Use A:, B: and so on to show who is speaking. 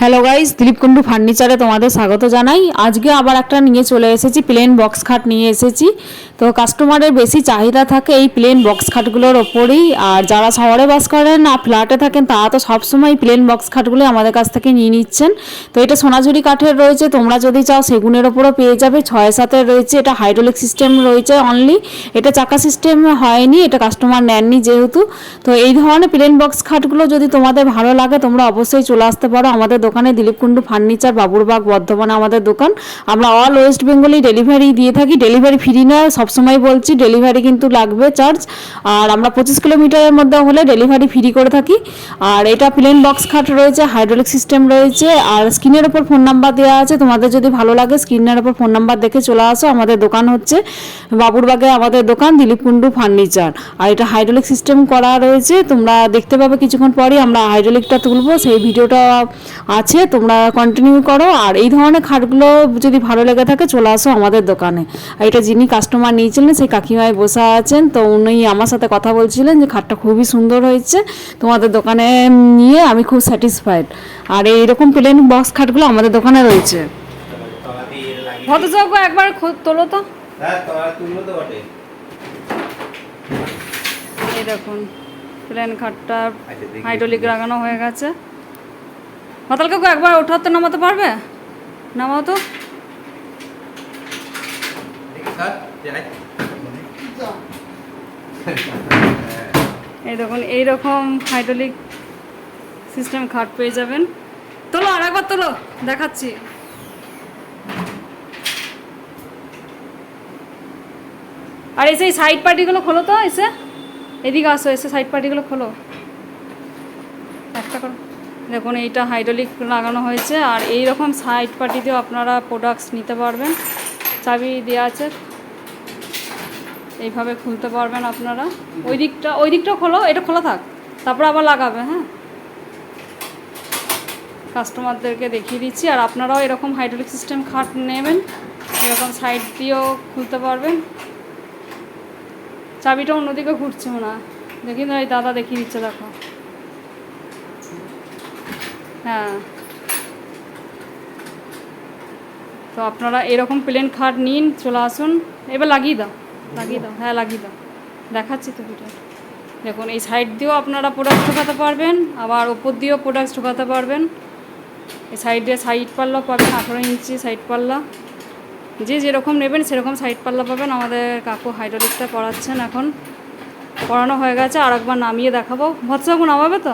A: Hello guys Dilip Kundu ফার্নিচারে তোমাদের স্বাগত জানাই। আজকে আবার একটা নিয়ে চলে এসেছি প্লেন বক্স খাট নিয়ে এসেছি। তো কাস্টমারের বেশি চাহিদা থাকে এই প্লেন বক্স খাটগুলোর ওপরেই। আর যারা শহরে বাস করেন আর ফ্ল্যাটে থাকেন, তারা তো সবসময় প্লেন বক্স খাটগুলো আমাদের কাছ থেকে নিয়ে নিচ্ছেন। তো এটা সোনাঝুরি কাঠের রয়েছে, তোমরা যদি চাও সেগুনের ওপরও পেয়ে যাবে। ছয় সাতের রয়েছে, এটা হাইড্রোলিক সিস্টেম রয়েছে অনলি এটা চাকা সিস্টেম হয়নি, এটা কাস্টমার নেননি যেহেতু। তো এই ধরনের প্লেন বক্স খাটগুলো যদি তোমাদের ভালো লাগে, তোমরা অবশ্যই চলে আসতে পারো আমাদের দোকানে দিলীপ কুন্ডু ফার্নিচার বাবুরবাগ বর্ধমানে আমাদের দোকান। আমরা অল ওয়েস্ট বেঙ্গলেই ডেলিভারি দিয়ে থাকি। ডেলিভারি ফ্রি নয় সবসময় বলছি ডেলিভারি কিন্তু লাগবে চার্জ আর আমরা পঁচিশ কিলোমিটারের মধ্যে হলে ডেলিভারি ফ্রি করে থাকি। আর এটা প্লেন বক্স খাট রয়েছে হাইড্রোলিক সিস্টেম রয়েছে। আর স্ক্রিনের ওপর ফোন নাম্বার দেওয়া আছে। তোমাদের যদি ভালো লাগে, স্ক্রিনের ওপর ফোন নাম্বার দেখে চলে আসো। আমাদের দোকান হচ্ছে বাবুরবাগে আমাদের দোকান, দিলীপ কুন্ডু ফার্নিচার। আর এটা হাইড্রোলিক সিস্টেম করা রয়েছে। তোমরা দেখতে পাবে কিছুক্ষণ পরেই আমরা হাইড্রোলিকটা তুলবো। সেই ভিডিওটা আছে তোমরা কন্টিনিউ করো। আর এই ধরনের খাটগুলো যদি ভালো লেগে থাকে চলে আসো আমাদের দোকানে। আর এটা যিনি কাস্টমার নিয়েছিলেন সেই কাকিমায় বসে আছেন। তো উনি আমার সাথে কথা বলছিলেন যে খাটটা খুবই সুন্দর হয়েছে। তোমাদের দোকানে নিয়ে আমি খুব স্যাটিসফাইড আর এইরকম প্লেন বক্স খাটগুলো আমাদের দোকানে রয়েছে। ভদ্রযোগ্য একবার তোলো তো।
B: হ্যাঁ
A: এই দেখুন প্লেন খাটটা
B: আচ্ছা,
A: হাইড্রোলিক লাগানো হয়ে গেছে। মাতাল কাকু একবার ওঠাতে নামাতে পারবে? নামাও তো। এই দেখুন এইরকম হাইড্রোলিক সিস্টেম খাট পেয়ে যাবেন। তোলো আর একবার তোলো দেখাচ্ছি। আর এসে এই সাইড পার্টিগুলো খোলো তো এসে এদিকে আসো এসে সাইড পার্টিগুলো খোলো। একটা করো। দেখুন, এইটা হাইড্রোলিক লাগানো হয়েছে আর এই রকম সাইড পার্টিতেও আপনারা প্রোডাক্টস নিতে পারবেন। চাবি দেওয়া আছে। এইভাবে খুলতে পারবেন আপনারা। ওই দিকটা, ওই দিকটাও খোলো, এটা খোলা থাক। তারপর আবার লাগাবে হ্যাঁ? কাস্টমারদেরকে দেখিয়ে দিচ্ছি আর আপনারাও এরকম হাইড্রোলিক সিস্টেম খাট নেবেন। এরকম সাইড দিয়েও খুলতে পারবেন। চাবিটা অন্যদিকে ঘুরছে না দেখি না, এই দাদা দেখিয়ে দিচ্ছে, দেখো। হ্যাঁ। তো আপনারা এরকম প্লেন খাট নিন, চলে আসুন। এবার লাগিয়ে দাও। লাগিয়ে দাও। হ্যাঁ লাগিয়ে দাও। দেখাচ্ছি তো ভিডিও দেখুন, এই সাইড দিয়েও আপনারা প্রোডাক্ট ঢোকাতে পারবেন, আবার ওপর দিয়েও প্রোডাক্ট ঢোকাতে পারবেন। এই সাইডে সাইড পাল্লা পাবেন, আঠারো ইঞ্চি সাইড পাল্লা। যে যেরকম নেবেন, সেরকম সাইড পাল্লা পাবেন। আমাদের কাকু হাইড্রোলিকটা করাচ্ছেন এখন। করানো হয়ে গেছে আর একবার নামিয়ে দেখাবো। ভৎসাগু নামাবে তো?